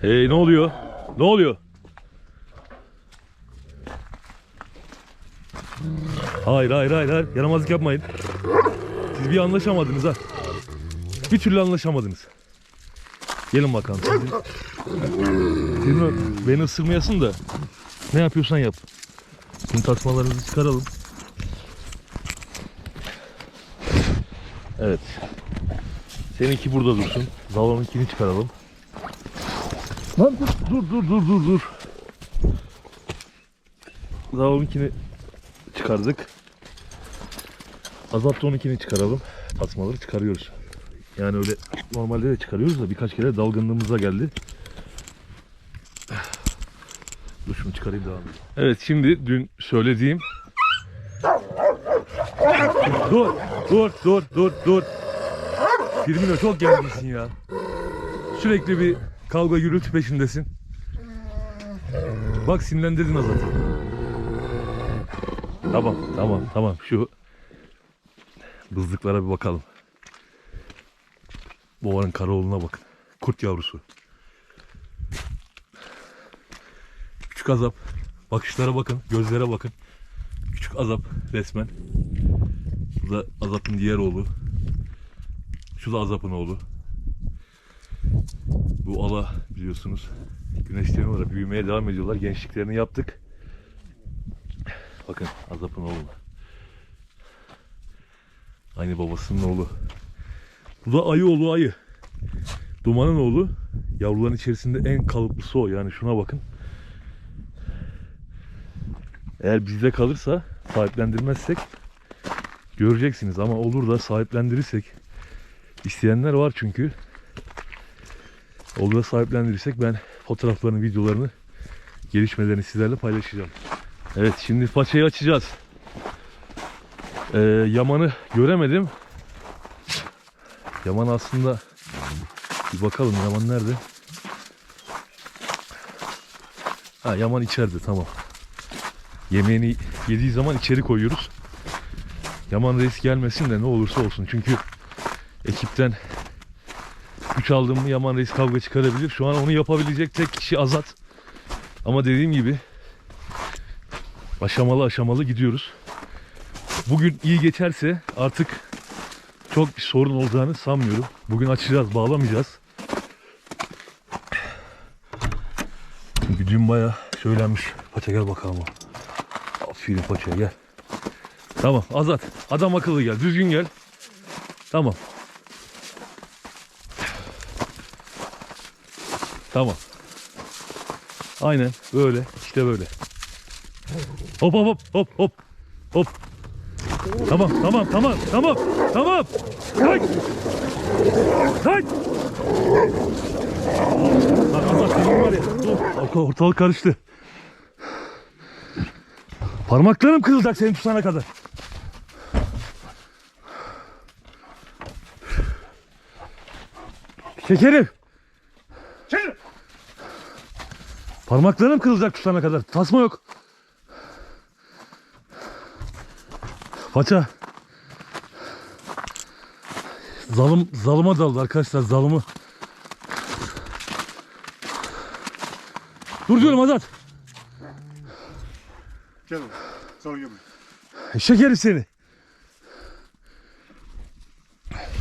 Hey ne oluyor? Ne oluyor? Hayır hayır hayır hayır. Yaramazlık yapmayın. Siz bir anlaşamadınız ha. Bir türlü anlaşamadınız. Gelin bakalım. O- beni ısırmayasın da ne yapıyorsan yap. Şimdi tasmalarınızı çıkaralım. Evet. Seninki burada dursun. Zalon'unkini çıkaralım. Lan dur dur dur dur dur. Zalon'unkini çıkardık. Azat da onunkini çıkaralım. Tasmaları çıkarıyoruz. Yani öyle normalde de çıkarıyoruz da birkaç kere dalgınlığımıza geldi. Dur şunu çıkarayım devam edeyim. Evet şimdi dün söylediğim Dur dur dur dur dur Firmino çok gerginsin ya Sürekli bir kavga gürültü peşindesin Bak sinirlendirdin Azat'ı Tamam tamam tamam şu Bızlıklara bir bakalım Boğanın karaoğluna bakın Kurt yavrusu Küçük azap. Bakışlara bakın, gözlere bakın. Küçük azap resmen. Bu da azapın diğer oğlu. Şu da azapın oğlu. Bu ala biliyorsunuz. Güneşlerin olarak büyümeye devam ediyorlar. Gençliklerini yaptık. Bakın azapın oğlu. Aynı babasının oğlu. Bu da ayı oğlu ayı. Dumanın oğlu. Yavruların içerisinde en kalıplısı o. Yani şuna bakın. Eğer bizde kalırsa sahiplendirmezsek göreceksiniz ama olur da sahiplendirirsek isteyenler var çünkü olur da sahiplendirirsek ben fotoğraflarını videolarını gelişmelerini sizlerle paylaşacağım. Evet şimdi paçayı açacağız. Ee, Yaman'ı göremedim. Yaman aslında bir bakalım Yaman nerede? Ha Yaman içeride tamam. Yemeğini yediği zaman içeri koyuyoruz. Yaman reis gelmesin de ne olursa olsun. Çünkü ekipten güç aldığım Yaman reis kavga çıkarabilir. Şu an onu yapabilecek tek kişi Azat. Ama dediğim gibi aşamalı aşamalı gidiyoruz. Bugün iyi geçerse artık çok bir sorun olacağını sanmıyorum. Bugün açacağız, bağlamayacağız. Çünkü dün bayağı söylenmiş. Paça gel bakalım. Aferin paçaya gel. Tamam Azat. Adam akıllı gel. Düzgün gel. Tamam. Tamam. Aynen böyle. işte böyle. Hop hop hop hop hop. Hop. Tamam tamam tamam tamam tamam. Kalk. Kalk. Lan Azat senin var ya. Dur. Ortalık karıştı. Parmaklarım kırılacak seni tutana kadar. Şekerim. Çekil. Parmaklarım kırılacak tutana kadar. Tasma yok. Paça. Zalım, zalıma daldı arkadaşlar zalımı. Dur diyorum Azat. Gel oğlum. Şekerim seni.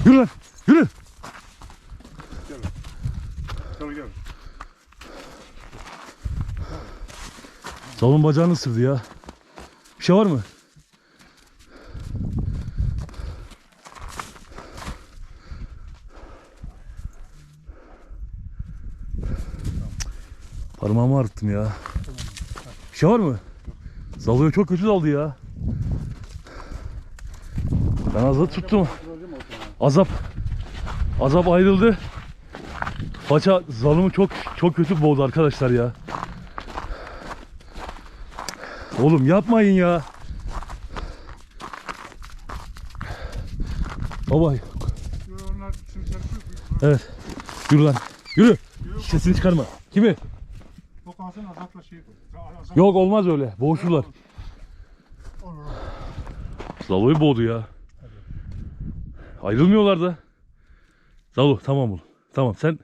Yürü lan. Yürü. Sağ ol gel. Salon bacağını ısırdı ya. Bir şey var mı? Parmağımı ağrıttım ya. Bir şey var mı? Zalıyor çok kötü daldı ya. Ben azap tuttum. Azap. Azap ayrıldı. Paça zalımı çok çok kötü boğdu arkadaşlar ya. Oğlum yapmayın ya. Baba evet. Yürü lan. Yürü. Sesini çıkarma. Kimi? Yok olmaz öyle. Boğuşurlar. Zalo'yu boğdu ya. Ayrılmıyorlar da. Zalo tamam oğlum. Tamam sen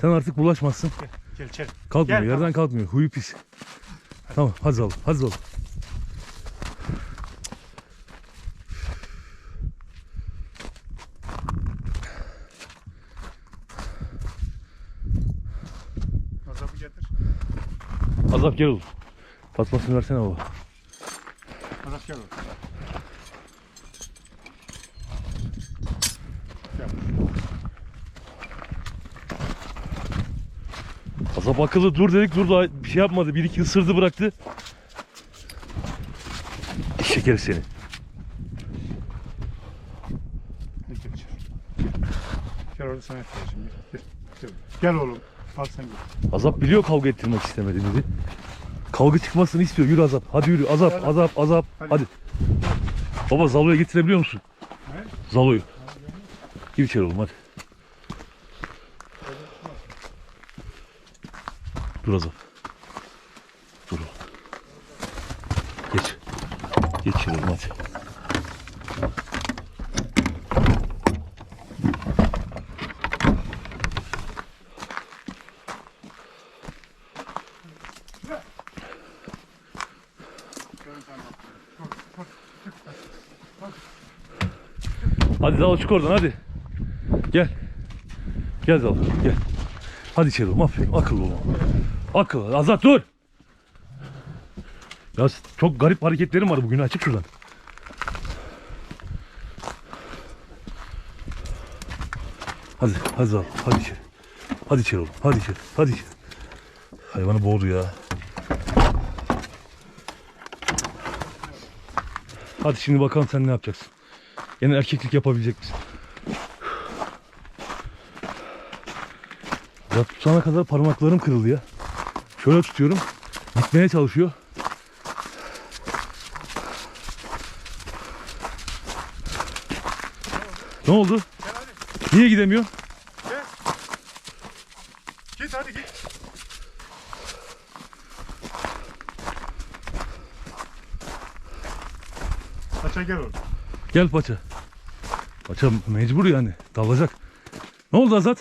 sen artık bulaşmazsın. Gel içeri. Kalkmıyor Gel, yerden kalkmıyor. Huyu pis. Tamam hadi Zalo hadi Zalo. Azap'ı getir. Azap gel oğlum. Tasmasını versene baba. Azap gel oğlum. Azap akıllı dur dedik dur da şey yapmadı. Bir iki ısırdı bıraktı. Şeker seni. Gel orada sana ihtiyacım. Gel. Gel. Gel oğlum. Al sen gel. Azap biliyor kavga ettirmek istemediğimizi. Kavga çıkmasını istiyor. Yürü Azap. Hadi yürü. Azap, Hadi. Azap, Azap. Hadi. Hadi. Baba Zalo'ya getirebiliyor musun? Ne? Zalo'yu. Gir içeri oğlum hadi. Dur Azap. Dur oğlum. Geç. Geç içeri oğlum hadi. Hadi Zalo çık oradan hadi. Gel. Gel Zalo gel. Hadi içeri oğlum aferin akıllı oğlum. Akıllı. Azat dur. Ya çok garip hareketlerim var bugün açık şuradan. Hadi hadi Zalo hadi içeri. Hadi içeri oğlum hadi içeri hadi içeri. Hayvanı boğdu ya. Hadi şimdi bakalım sen ne yapacaksın. Yine erkeklik yapabilecek misin? Ya tutana kadar parmaklarım kırıldı ya. Şöyle tutuyorum. Gitmeye çalışıyor. Ne oldu? Gel hadi. Niye gidemiyor? Gel. Git hadi git. Aça gel oğlum. Gel paça. Paça mecbur yani. Dalacak. Ne oldu Azat?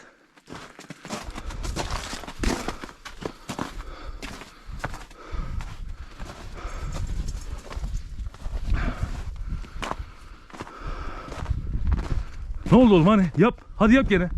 Ne oldu oğlum hani? Yap. Hadi yap gene.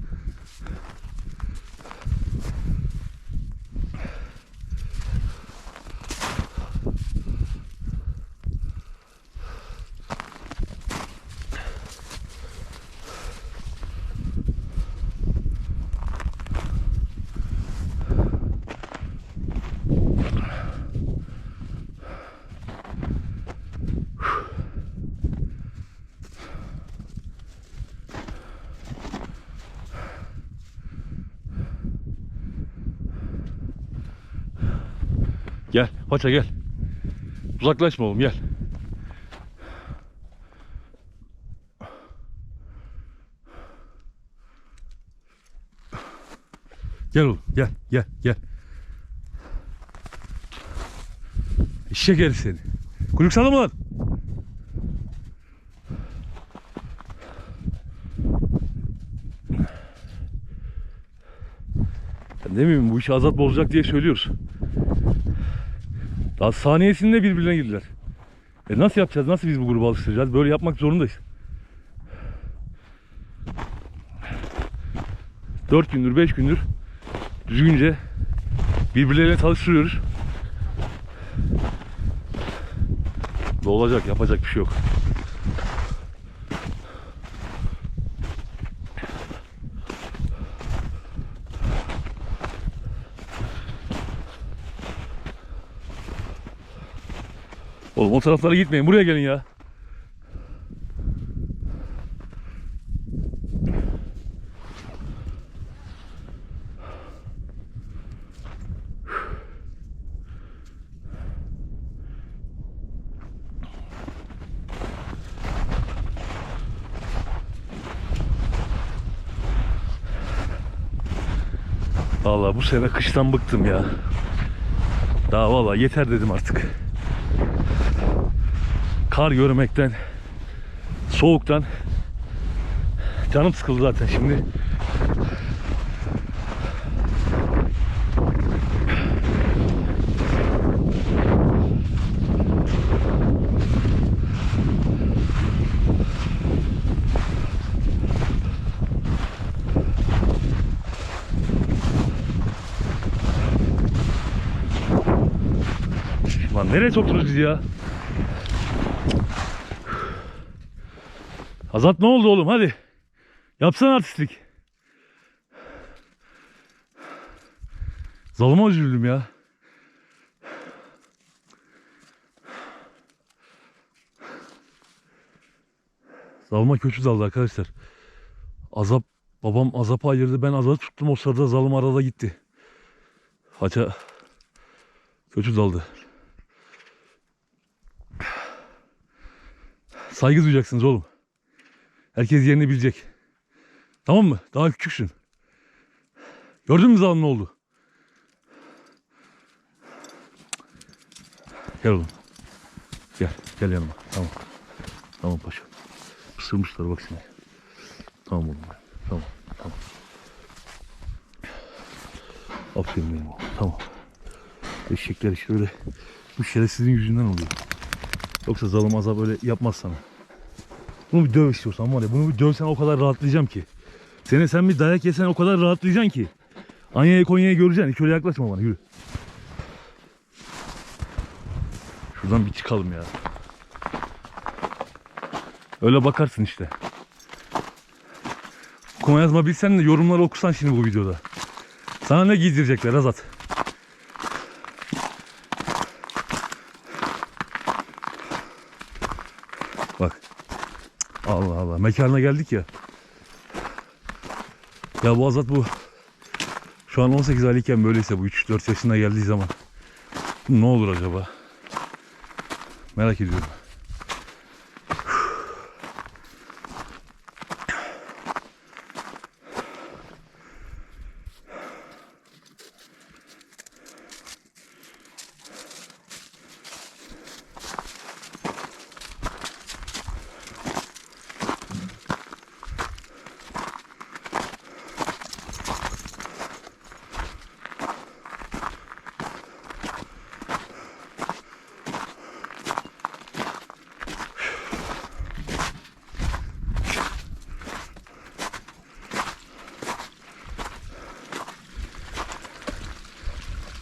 Gel. Paça gel. Uzaklaşma oğlum gel. Gel oğlum gel gel gel. Eşek herif seni. Kuyruk sallama lan. Ne bileyim bu işi azat bozacak diye söylüyoruz. Daha saniyesinde birbirine girdiler. E nasıl yapacağız? Nasıl biz bu grubu alıştıracağız? Böyle yapmak zorundayız. 4 gündür, 5 gündür düzgünce birbirlerine çalıştırıyoruz. Ne olacak? Yapacak bir şey yok. Oğlum o taraflara gitmeyin. Buraya gelin ya. Vallahi bu sene kıştan bıktım ya. Daha vallahi yeter dedim artık kar görmekten, soğuktan canım sıkıldı zaten şimdi. Lan nereye soktunuz bizi ya? Azat ne oldu oğlum hadi. Yapsana artistlik. Zalıma üzüldüm ya. Zalıma kötü daldı arkadaşlar. Azap babam azapı ayırdı ben azapı tuttum o sırada zalım arada gitti. Haça kötü daldı. Saygı duyacaksınız oğlum. Herkes yerini bilecek. Tamam mı? Daha küçüksün. Gördün mü zalım ne oldu? Gel oğlum. Gel. Gel yanıma. Tamam. Tamam paşa. Isırmışlar bak seni. Tamam oğlum. Tamam. Tamam. Aferin benim oğlum. Tamam. Eşekler işte öyle. Bu şerefsizin yüzünden oluyor. Yoksa zalim azap öyle yapmaz sana. Bunu bir döv istiyorsan var ya. Bunu bir dövsen o kadar rahatlayacağım ki. Seni sen bir dayak yesen o kadar rahatlayacaksın ki. Anya'yı Konya'yı göreceksin. Hiç öyle yaklaşma bana yürü. Şuradan bir çıkalım ya. Öyle bakarsın işte. Okuma yazma bilsen de yorumları okusan şimdi bu videoda. Sana ne giydirecekler Azat? Bak. Mekanına geldik ya. Ya bu Azat bu. Şu an 18 aylıkken böyleyse bu 3-4 yaşına geldiği zaman. Ne olur acaba? Merak ediyorum.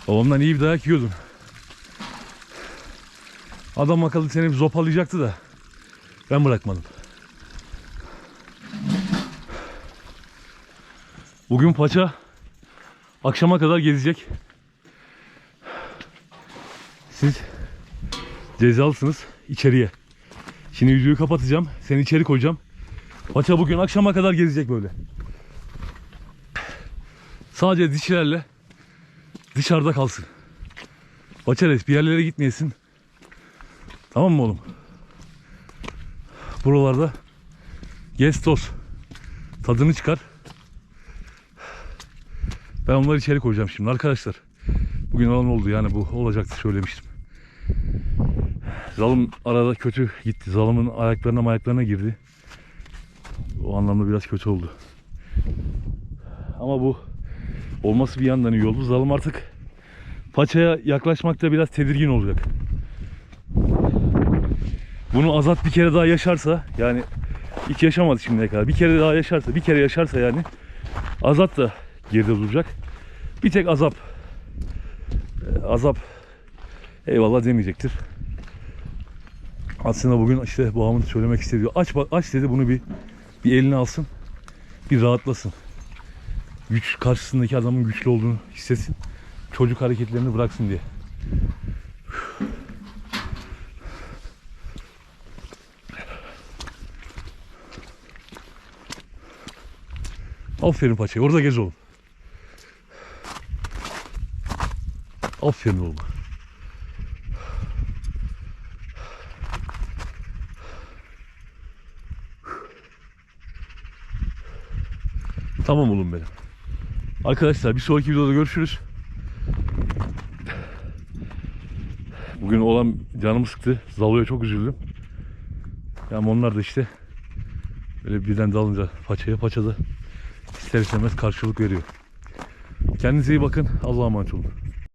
Babamdan iyi bir dayak yiyordun. Adam akıllı seni zopalayacaktı da. Ben bırakmadım. Bugün paça akşama kadar gezecek. Siz cezalısınız içeriye. Şimdi yüzüğü kapatacağım. Seni içeri koyacağım. Paça bugün akşama kadar gezecek böyle. Sadece dişlerle dışarıda kalsın. Baçares bir yerlere gitmeyesin. Tamam mı oğlum? Buralarda gez toz. Tadını çıkar. Ben onları içeri koyacağım şimdi arkadaşlar. Bugün olan oldu yani bu olacaktı söylemiştim. Zalım arada kötü gitti. Zalımın ayaklarına ayaklarına girdi. O anlamda biraz kötü oldu. Ama bu olması bir yandan iyi oldu. Zalım artık paçaya yaklaşmakta biraz tedirgin olacak. Bunu Azat bir kere daha yaşarsa yani hiç yaşamadı şimdiye kadar. Bir kere daha yaşarsa, bir kere yaşarsa yani Azat da geride duracak. Bir tek azap e, azap eyvallah demeyecektir. Aslında bugün işte babamın söylemek istediği aç aç dedi bunu bir bir eline alsın. Bir rahatlasın. Güç karşısındaki adamın güçlü olduğunu hissetsin. Çocuk hareketlerini bıraksın diye. Aferin paçayı. Orada gez oğlum. Aferin oğlum. Tamam oğlum benim. Arkadaşlar bir sonraki videoda görüşürüz. Bugün olan canımı sıktı. Zalo'ya çok üzüldüm. Yani onlar da işte böyle birden dalınca paçaya paçada ister istemez karşılık veriyor. Kendinize iyi bakın. Allah'a emanet olun.